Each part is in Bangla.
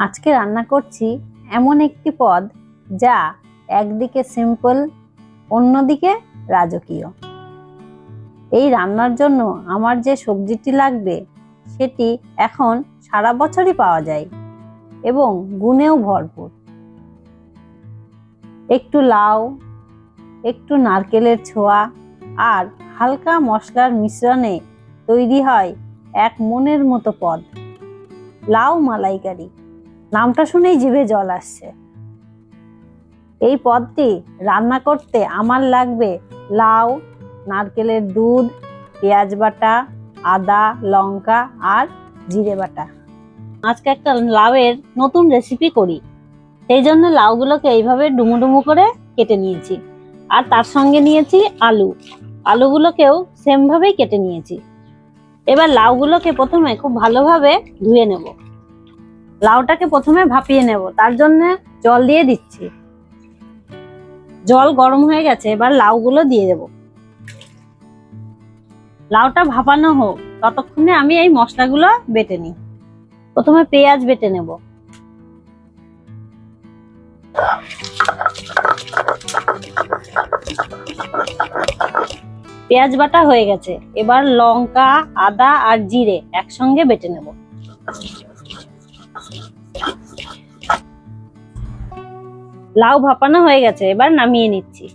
আজকে রান্না করছি এমন একটি পদ যা একদিকে সিম্পল অন্যদিকে রাজকীয়। এই রান্নার জন্য আমার যে সবজিটি লাগবে, সেটি এখন সারা বছরই পাওয়া যায় এবং গুণেও ভরপুর। একটু লাউ, একটু নারকেলের ছোঁয়া আর হালকা মশলার মিশ্রণে তৈরি হয় এক মনের মতো পদ। লাউ মালাইকারি। নামটা শুনেই জিভে জল আসছে। এই পদটি রান্না করতে আমার লাগবে লাউ, নারকেলের দুধ, পেঁয়াজ বাটা, আদা, লঙ্কা আর জিরে বাটা। আজকে একটা লাউয়ের নতুন রেসিপি করি। সেই জন্য লাউগুলোকে এইভাবে ডুমু ডুমু করে কেটে নিয়েছি। আর তার সঙ্গে নিয়েছি আলু। আলুগুলোকেও সেমভাবেই কেটে নিয়েছি। এবার লাউগুলোকে প্রথমে খুব ভালোভাবে ধুয়ে নেব। লাউটাকে প্রথমে ভাপিয়ে নেব, তার জন্য জল দিয়ে দিচ্ছি। জল গরম হয়ে গেছে, এবার লাউগুলো দিয়ে দেব। লাউটা ভাপানো হোক, ততক্ষণে আমি এই মশলাগুলো বেটে নিই। প্রথমে পেঁয়াজ বেটে নেব। পেঁয়াজ বাটা হয়ে গেছে, এবার লঙ্কা, আদা আর জিরে একসঙ্গে বেটে নেব। লাউ ভাপানো হয়ে গেছে, এবার নামিয়ে নিচ্ছি।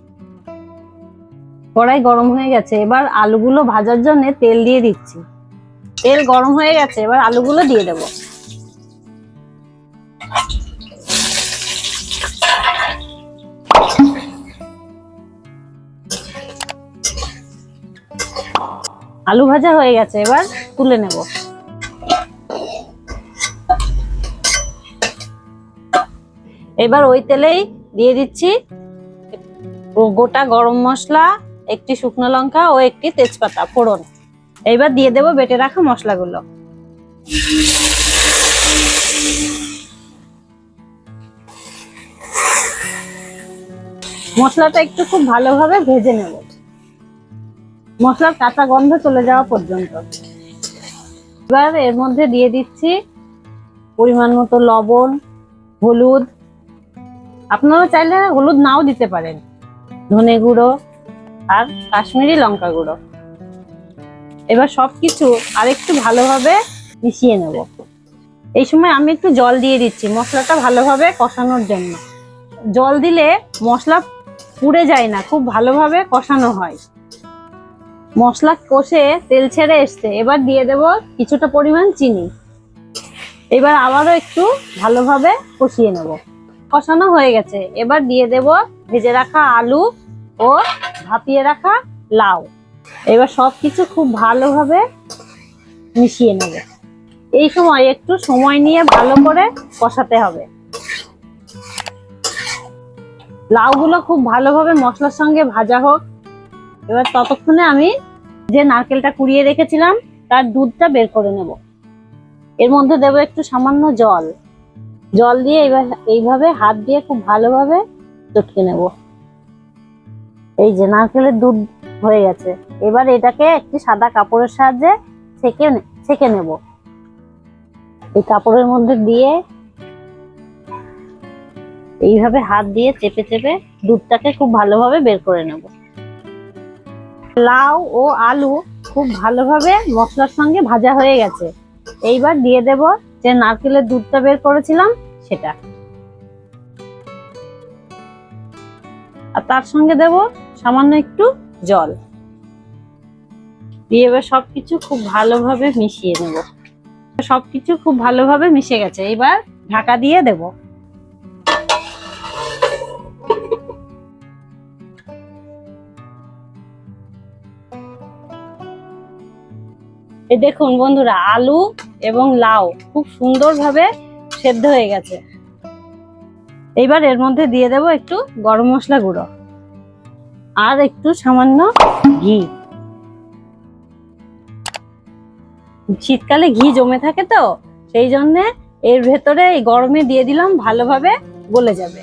কড়াই গরম হয়ে গেছে, এবার আলুগুলো ভাজার জন্য তেল দিয়ে দিচ্ছি। তেল গরম হয়ে গেছে, এবার আলুগুলো দিয়ে দেব। আলু ভাজা হয়ে গেছে, এবার তুলে নেব। এবার ওই তেলেই দিয়ে দিচ্ছি গোটা গরম মশলা, একটি শুকনো লঙ্কা ও একটি তেজপাতা ফোড়ন। এইবার দিয়ে দেব বেটে রাখা মশলাগুলো। মশলাটা একটু খুব ভালোভাবে ভেজে নেব। মশলার কাঁচা গন্ধ চলে যাওয়া পর্যন্ত। এবার এর মধ্যে দিয়ে দিচ্ছি পরিমাণ মতো লবণ, হলুদ আপনারা চাইলে হলুদ নাও দিতে পারেন। ধনে গুঁড়ো আর কাশ্মীরি লঙ্কা গুঁড়ো। এবার সবকিছু আরেকটু ভালোভাবে মিশিয়ে নেব। এই সময় আমি একটু জল দিয়ে দিচ্ছি মশলাটা ভালোভাবে কষানোর জন্য। জল দিলে মশলা পুড়ে যায় না, খুব ভালোভাবে কষানো হয়। মশলা কষে তেল ছেড়ে এসছে, এবার দিয়ে দেব কিছুটা পরিমাণ চিনি। এবার আবারও একটু ভালোভাবে কষিয়ে নেব। কষানো হয়ে গেছে। এবার দিয়ে দেব ভেজে রাখা আলু ও ভাপিয়ে রাখা লাউ। এবার সব কিছু খুব ভালোভাবে মিশিয়ে নেবে। এই সময় একটু সময় নিয়ে ভালো করে কষাতে হবে। লাউগুলো খুব ভালোভাবে মশলার সঙ্গে ভাজা হোক। এবার ততক্ষণে আমি যে নারকেলটা কুড়িয়ে রেখেছিলাম, তার দুধটা বের করে নেব। এর মধ্যে দেবো একটু সামান্য জল। জল দিয়ে এইভাবে, হাত দিয়ে খুব ভালোভাবে চটকে নেব। এই যে নারকেলের দুধ হয়ে গেছে। এবার এটাকে একটি সাদা কাপড়ের সাহায্যে ছেঁকে ছেঁকে নেব। এই কাপড়ের মধ্যে দিয়ে এইভাবে হাত দিয়ে চেপে চেপে দুধটাকে খুব ভালোভাবে বের করে নেব। লাউ ও আলু খুব ভালোভাবে মশলার সঙ্গে ভাজা হয়ে গেছে। এইবার দিয়ে দেব যে নারকেলের দুধটা বের করেছিলাম সেটা। আর তার সঙ্গে দেব সামান্য একটু জল। দিয়ে এবার সবকিছু খুব ভালোভাবে মিশিয়ে নেব। সবকিছু খুব ভালোভাবে মিশে গেছে। এবার ঢাকা দিয়ে দেব। দেখুন বন্ধুরা, আলু এবং লাউ খুব সুন্দরভাবে সেদ্ধ হয়ে গেছে। এইবার এর মধ্যে দিয়ে দেব একটু গরম মশলা গুঁড়ো আর একটু সামান্য ঘি। শীতকালে ঘি জমে থাকে তো, সেই জন্য এর ভেতরে এই গরমে দিয়ে দিলাম ভালোভাবে গলে যাবে।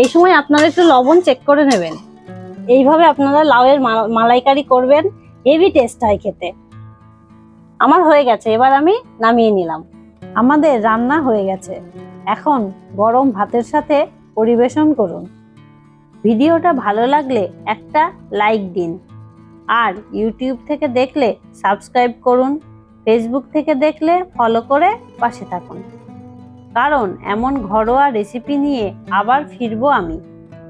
এই সময় আপনারা একটু লবণ চেক করে নেবেন। এইভাবে আপনারা লাউয়ের মালাইকারি করবেন, হেভি টেস্ট হয় খেতে। আমার হয়ে গেছে, এবার আমি নামিয়ে নিলাম। আমাদের রান্না হয়ে গেছে। এখন গরম ভাতের সাথে পরিবেশন করুন। ভিডিওটা ভালো লাগলে একটা লাইক দিন। আর ইউটিউব থেকে দেখলে সাবস্ক্রাইব করুন। ফেসবুক থেকে দেখলে ফলো করে পাশে থাকুন। কারণ এমন ঘরোয়া রেসিপি নিয়ে আবার ফিরবো আমি।